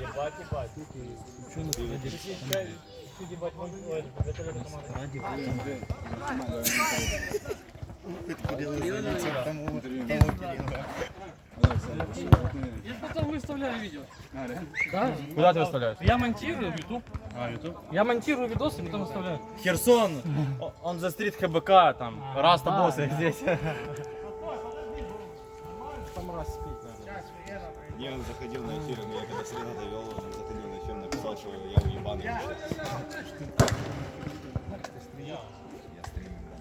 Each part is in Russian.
Ебать, ебать. Вертолетная команда. Я потом выставляю видео. Да? Куда ты выставляешь? Я монтирую YouTube. А, YouTube. Я монтирую видосы, потом выставляю. Херсон, он за стрит ХБК, там, Раста боссы здесь. Не, он заходил на эфир, я когда среда довел, он заходил на эфир, написал, что я уебаный. Я стримим, да.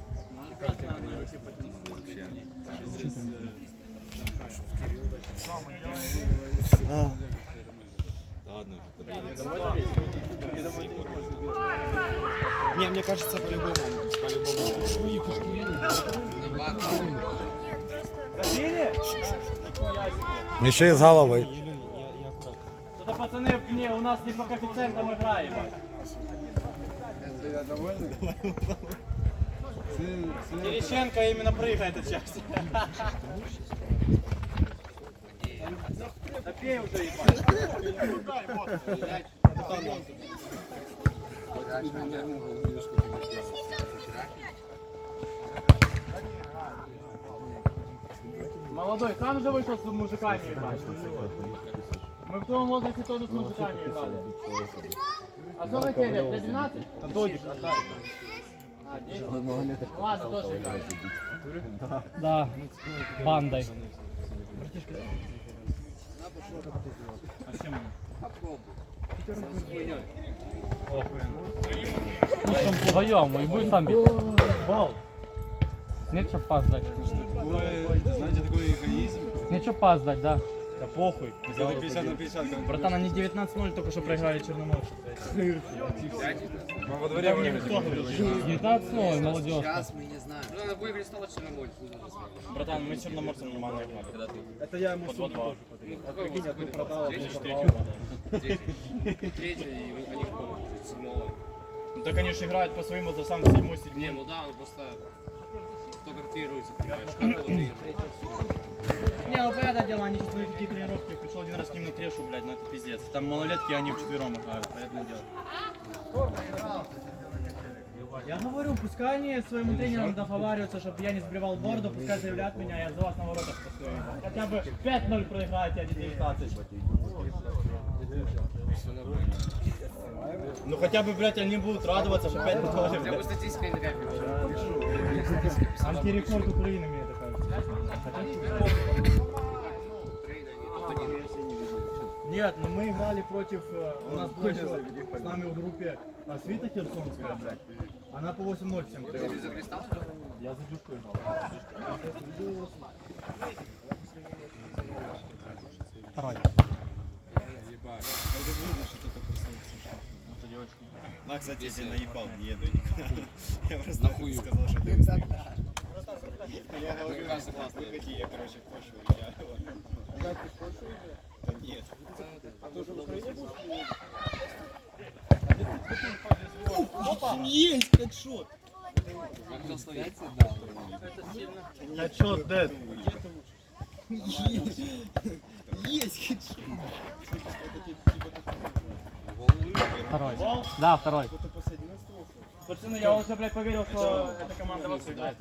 Ладно, подъедем. Не, мне кажется, по-любому, Еще и с головой. Это пацаны, не, у нас не по коэффициентам играем. Терещенко именно прыгает сейчас. Да пей уже, ебать. Молодой, сам же вышел с мужиками ебать. Мы в том возрасте тоже с мужиками играли. А сколько тебе лет? Тебе 12? А додик, а 10? Ладно, тоже играю. Да, бандой. Ну там вдвоем, и будем там бить. Бол. Нет, что пас дать. Знаете, такой эгоизм. Нет, что пас дать, да. Да похуй. Когда 50 на 50, как Братан, они 19-0 только что проиграли Черноморцу. мы во дворе Мне кто говорил? 19 0 молодежь. Сейчас мы не знаем. Ну, надо выиграть стало Черноморец. Братан, мы с Черноморцем нормально играли. Это я ему Вот два. Прикинь, ты продал, Третья, и они помнят, седьмого. Ну так они же играют по своим возрастам, седьмой, Не, седьмой. ну да, он просто фотографируется, понимаешь, и- Не, ну понятное дело, они сейчас на какие тренировки, пришел один раз к ним на трешу, блядь, ну это пиздец. Там малолетки, они вчетвером играют, понятное дело. Я говорю, пускай они своему тренеру договариваются, чтобы я не сбривал борду, пускай заявляют меня, я за вас на воротах постою. Хотя бы 5-0 проиграете, а не 19. Ну хотя бы, блядь, они будут радоваться, что 5 0 Хотя бы статистика не такая. Антирекорд Украины, мне это Нет, но мы играли против, э, у нас еще с нами в группе Свита Херсонская, блядь. Она по 8-0 всем? Я за дюшку играл. На, кстати, если наебал, не еду никуда. Я просто сказал, что ты Я говорю, выходи, я, короче, в почву я. Да нет. Есть хедшот! Хедшот дед. Есть хедшот! Второй. Да, второй. Пацаны, я уже, блядь, поверил, что эта команда вас играет.